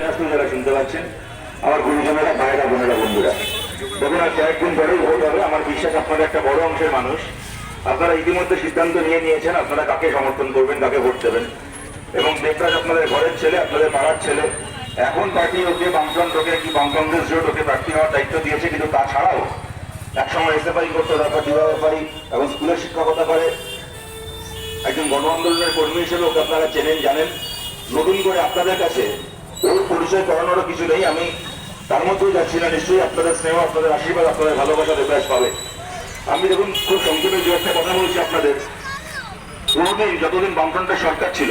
যারা শুনতে আমার গুরুজনেরা বোনেরা, বন্ধুরা। দেখুন, আর কয়েকদিন পরেই ভোট হবে। আমার বিশ্বাস আপনাদের একটা বড় অংশের মানুষ। আপনারা ইতিমধ্যে সিদ্ধান্ত নিয়ে নিয়েছেন, আপনারা কাকে সমর্থন করবেন, কাকে ভোট দেবেন। এবং দেবরাজ আপনাদের ঘরের ছেলে, আপনাদের পাড়ার ছেলে। এখন পার্টি ওকে বামফ্রন্ট ওকে কি বাম কংগ্রেস জোট হওয়ার দায়িত্ব দিয়েছে, কিন্তু তাছাড়াও একসময় এসএফআই করতো, তারপর দিবা ব্যাপারী এবং স্কুলের শিক্ষকতা করে। একজন গণ আন্দোলনের কর্মী হিসেবে ওকে আপনারা চেনেন, জানেন। নতুন করে আপনাদের কাছে ওর পরিচয় করানোরও কিছু নেই। আমি তার মধ্যেও যাচ্ছি না, নিশ্চয়ই আপনাদের স্নেহ, আপনাদের আশীর্বাদ, আপনাদের ভালোবাসা দেবাস পাবে। আমি দেখুন, খুব সংক্ষেপে দু একটা কথা বলছি আপনাদের। কোনোদিন যতদিন বামফ্রন্টের সরকার ছিল,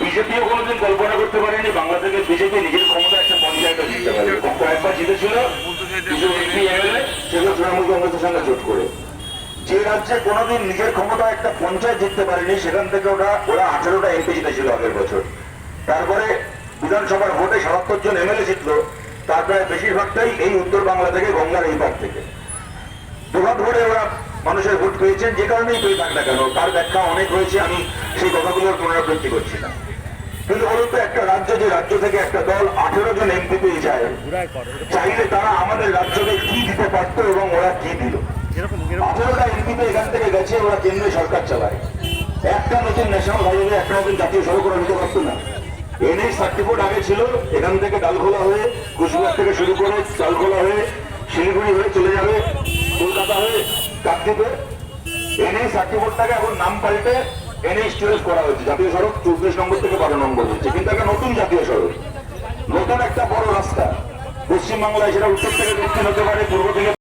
বিজেপিও কোনোদিন কল্পনা করতে পারেনি বাংলা থেকে বিজেপি নিজের ক্ষমতা একটা পঞ্চায়েতে জিততে পারে। কয়েকবার জিতেছিল সেগুলো তৃণমূল কংগ্রেসের সঙ্গে জোট করে। যে রাজ্যে কোনোদিন নিজের ক্ষমতা একটা পঞ্চায়েত জিততে পারেনি, সেখান থেকে ওরা ওরা আঠেরোটা এমপি জিতেছিল আগের বছর। তারপরে বিধানসভার ভোটে সাতাত্তর জন এমএলএ জিতলো তার প্রায় বেশিরভাগটাই এই উত্তর বাংলা থেকে, গঙ্গার এই পার থেকে। দুহাত ভরে ওরা মানুষের ভোট পেয়েছেন, যে কারণেই পেয়ে থাক না কেন, তার ব্যাখ্যা অনেক হয়েছে আমি সেই কথাগুলোর পুনরাবৃত্তি করছি না। কিন্তু বলুন তো, একটা রাজ্য যে রাজ্য থেকে একটা দল আঠেরো জন এমপি পেয়ে যায়, চাইলে তারা আমাদের রাজ্যকে কি দিতে পারতো এবং ওরা কি দিল? আঠেরোটা এমপিতে এখান থেকে গেছে, ওরা কেন্দ্রীয় সরকার চালায়। একটা নতুন ন্যাশনাল হাইওয়ে একটা নতুন জাতীয় সড়ক ওরা নিতে পারতো না। থার্টি ফোর আগে ছিল, এখান থেকে ডালখোলা হয়ে কুচবিহার থেকে শুরু করে ডালখোলা হয়ে, শিলিগুড়ি হয়ে চলে যাবে, কলকাতা হয়ে কাকদ্বীপে। এনএইচ থার্টি ফোরটাকে এখন নাম পাল্টে এনএইচ টুয়েলভ করা হয়েছে, জাতীয় সড়ক চব্বিশ নম্বর থেকে বারো নম্বর হচ্ছে কিন্তু একটা নতুন জাতীয় সড়ক। নতুন একটা বড় রাস্তা। পশ্চিমবাংলায় সেটা উত্তর থেকে দক্ষিণ হতে পারে, পূর্ব থেকে